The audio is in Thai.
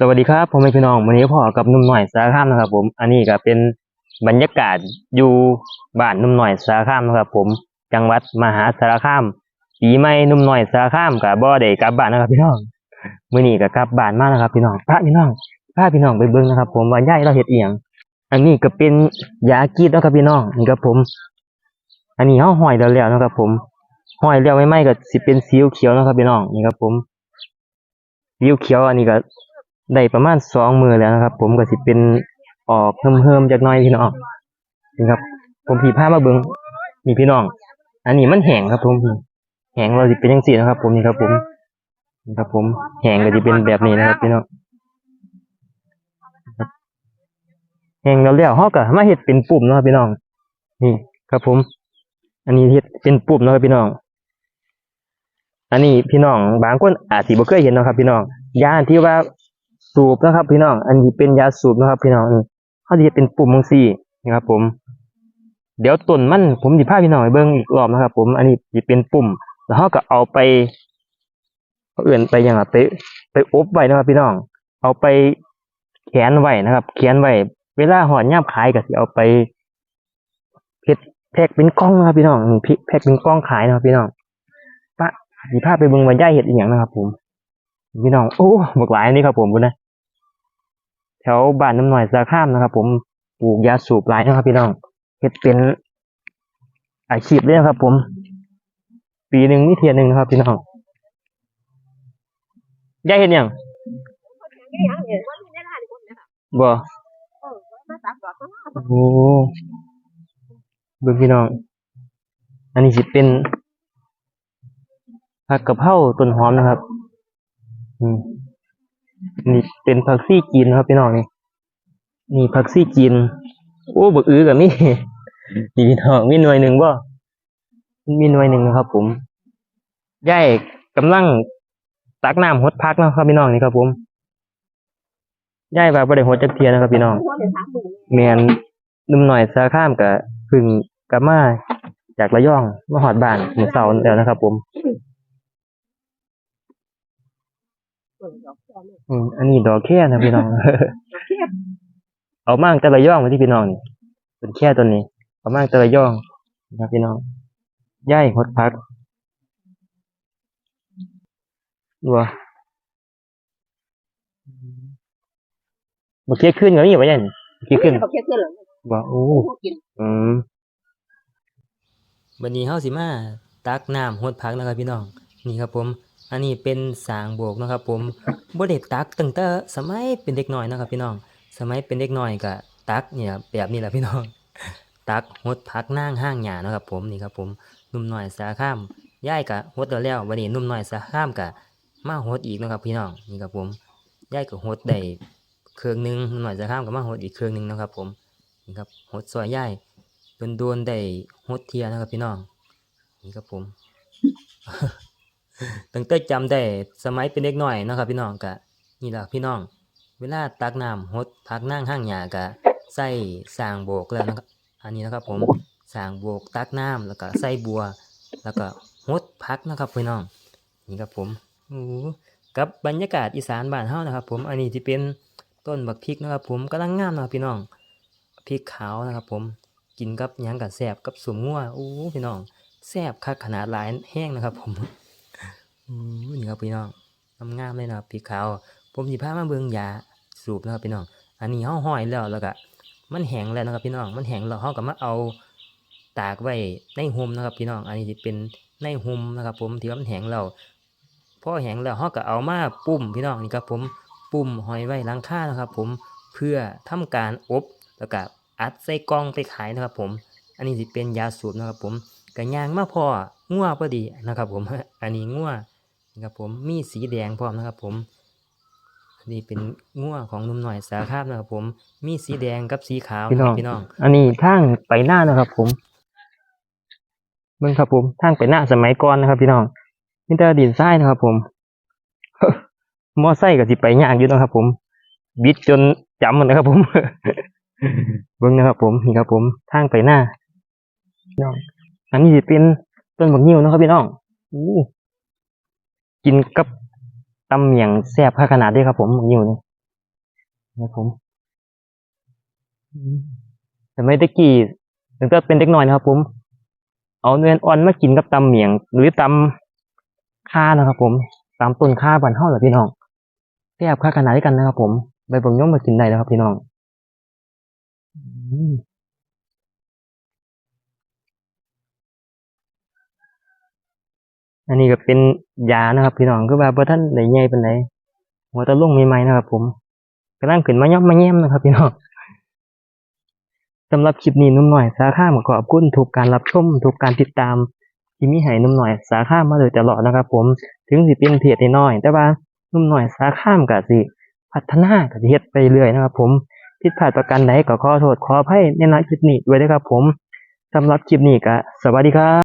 สวัสดีครับผมเป็นพี่น้องวันนี้พ่อกับนุ่มหน่อยสารคามนะครับ ผม อันนี้ก็เป็นบรรยากาศอยู่บ้านนุ่มหน่อยสารคามนะครับ ผม จังหวัดมหาสารคามปีใหม่นุ่มหน่อยสารคามกับบ่ได้กลับบ้านนะครับ พี่น้องมื้อนี้ก็กลับบ้านมากนะครับ พี่น้องพระพี่น้องพาพี่น้องไปเบิ่งนะครับ ผมว่าย่ายเราเฮ็ดอียง อันนี้ก็เป็นยากีดนะครับพี่น้องนี่ครับผม อันนี้เฮาห้อยแล้วแล้วนะครับ ผมห้อยแล้วไม่ไหม้ก็สิเป็นสีเขียวนะครับพี่น้องนี่ครับผมสีเขียวอันนี้ก็ ได้ประมาณสองมือแล้วนะครับ ผมก็สิเป็นออกเพิ่มๆจากน้อยพี่น้องนี่ครับ ผมผีผ้ามาเบิงนี่พี่น้อง อันนี้มันแห้งครับ ผมแห้งเราสิเป็นยังสีนะครับ ผมนี่ครับ ผมนี่ครับ ผมแห้งก็จะเป็นแบบนี้นะครับพี่น้องแห้งแล้วแล้วฮาก็มาเฮ็ดเป็นปุ่มนะครับพี่น้อง นี่ครับ ผม อันนี้เฮ็ดเป็นปุ่มนะครับพี่น้องอันนี้พี่น้องบางคนอาจสิบ่เคยเห็นนะครับพี่น้องยาที่ว่า สูบนะครับ พี่น้อง อันนี้เป็นยาสูบนะครับ พี่น้องเขาจะเป็นปุ่มมังซี่นะครับ ผม เดี๋ยวต้นมันผมจะพาพี่น้องไปเบิ่งอีกรอบนะครับ ผม อันนี้จะเป็นปุ่ม แล้วเขาก็เอาไปเอาเอื่นไปอยังไงไปไปอบไว้นะครับ พี่น้อง เอาไปแขนไว้นะครับแขวนไว้เวลาหอดย่ามขายก็สิเอาไปเพชรแพ็กเป็นกล้องนะครับพี่น้องนี่แพ็กเป็นกล้องขายนะครับพี่น้องปะสิพาไปเบิ่งว่าย่าเห็ดอีหยังนะครับ ผม พี่น้องโอ้บอกหลายอันนี้ครับผมคุณนะ ถวบ้านน้ำหน่อยสาข้ามนะครับ ผมปลูกยาสูบหลายนะครับ พี่น้องเฮ็ดเป็นอาชีพเลยนะครับ ผม ปีหนึ่งนี่เทียนหนึ่งนะครับพี่น้องยายเห็นยังบ่โอ้เบิ่งพี่น้อง อันนี้สิเป็นผักกะเพราต้นหอมนะครับ อืม นี่เป็นผักซี่จีนนะครับพี่น้องนี่นี่ผักซี่จีนโอ้บักอื้อกับนี่นี่พี่น้องมีหน่วยหนึ่งบ่มีหน่วยหนึ่งนะครับ ผมย่ายกำลังตักน้ำหดพักนะครับพี่น้องนี่ครับ ผมย่ายว่าบ่ได้หดจักเทียนะครับพี่น้อง có để thả bùn แมนนุ่มหน่อยสาข้ามกับพึ่งกลับมาจากระยองมาหอดบ้านเหมื่อเสาแล้วนะครับ ผม bùn gọt cho nó อืมอันนี้ดอกแค่นะพี่น้อง khiếp เอามากแต่ระยองมาที่พี่น้องนี่เป็นแค่ตัวนี้ เอามากแต่ระยองนะครับพี่น้องย่ายหดพักดูว่าบ่เคี้ยขึ้นกับนี่บ่ยันเคี้ยขึ้น không chết cái lần บ่โอ้ không chín อืมวันนี้เฮาสิมาตักน้ำหดผักนะครับพี่น้อง นี่ครับผม อันนี้เป็นสางโบกนะครับ ผมบ่ได้ตักตั้งแต่สมัยเป็นเด็กน้อยนะครับ พี่น้อง สมัยเป็นเด็กน้อยก็ตักเนี่ยแบบนี้แหละพี่น้อง ตักหดผักนางห้างหญ้านะครับ ผมนี่ครับผมหนุ่มน้อยสาข้ามยายก็หดแล้วแล้ววันนี้หนุ่มน้อยสาข้ามก็มาหดอีกนะครับ พี่น้องนี่ครับผมยายก็หดได้เครื่องหนึงหนุ่มน้อยสาข้ามก็มาหดอีกเครื่องหนึงนะครับ ผมนี่ครับหดซอยยายเป็นโดนๆได้ฮดเทียนะครับ พี่น้องนี่ครับผม ตั้งแต่จำได้สมัยเป็นเด็กน้อยนะครับ พี่น้องกะนี่แหละพี่น้อง เวลาตักน้ำฮดพักนั่งห้างหยากะใส่สางโบกแล้วนะครับ อันนี้นะครับ ผมสางโบกตักน้ำแล้วก็ใส่บัว แล้วก็ฮดพักนะครับพี่น้อง นี่ครับผมกับบรรยากาศอีสานบ้านเฮานะครับ ผมอันนี้ที่เป็นต้นบักพริกนะครับ ผมกำลังงามนะครับพี่น้องพริกขาวนะครับ ผมกินกับยังกับแซบกับสมงัวอู้พี่น้องแซบคักขนาดหลายแห้งนะครับ ผม นี่ครับพี่น้องงามๆเลยนะครับพริกขาว ผมสิพามาเบิ่งยาสูบนะครับพี่น้อง อันนี้เฮาห้อยแล้วแล้วก็มันแห้งแล้วนะครับพี่น้อง มันแห้งแล้วเฮาก็มาเอาตากไว้ในห่มนะครับพี่น้อง อันนี้สิเป็นในห่มนะครับ ผมที่ว่ามันแห้งแล้วพอแห้งแล้วเฮาก็เอามาปุ่มพี่น้องนี่ครับ ผมปุ่มห้อยไว้หลังคานะครับ ผมเพื่อทำการอบแล้วก็อัดใส่กล่องไปขายนะครับ ผม อันนี้สิเป็นยาสูบนะครับ ผมกระยางมาพองัวพอดีนะครับ ผม อันนี้งัว นะครับผมมีสีแดงพร้อมนะครับผมอันนี้เป็นงัวของหนุ่มหน่อยสาคาบนะครับผม มีสีแดงกับสีขาวพี่น้องพี่น้อง อันนี้ทางไปหน้านะครับ ผมเบิ่งครับผมทางไปหน้าสมัยก่อนนะครับ พี่น้องมีแต่ดินทรายนะครับ ผมมอไซค์ก็สิไปยากอยู่นะครับ ผมบิดจนจำมันนะครับ ผมเบิ่งนะครับ ผมนี่ครับผมทางไปหน้าพี่น้องอันนี้สิเป็นต้นบักนิ้วนะครับพี่น้องอู้ กินกับตำเหมียงแซ่บขนาดนี้ครับผมบักนิ้วนี่นะครับผมแต่ไม่ตะกี้ตั้งแต่เป็นเด็กน้อยนะครับ ผม เอาเนื้ออ่อนมากินกับตำเหมียง หรือตำข่านะครับ ผมตำต้นข่าบ้านเฮาเหรอพี่น้องแซ่บค่าขนาดกันนะครับ ผมใบบังย่อมมากินได้นะครับพี่น้อง อันนี้ก็เป็นยานะครับ พี่น้องคือว่าบ่ท่านได้ใหญ่ปานใดหัวตะลุ่งใหม่ๆนะครับ ผมกำลังขึ้นมาย่อมมาแย้มนะครับ พี่น้องสำหรับคลิปนี้นุ่มหน่อยสาขาขอบคุณทุกการรับชมทุกการติดตาม ที่มีให้นุ่มหน่อยสาขามาโดยตลอดนะครับ ผมถึงสิเป็นเพจน้อย แต่ว่านุ่มหน่อยสาขามก็สิพัฒนาก็จะเฮ็ดไปเรื่อยนะครับ ผมผิดพลาดประการใดก็ขอโทษขออภัยในณคลิปนี้ด้วยนะครับ ผมสำหรับคลิปนี้ก็สวัสดีครับ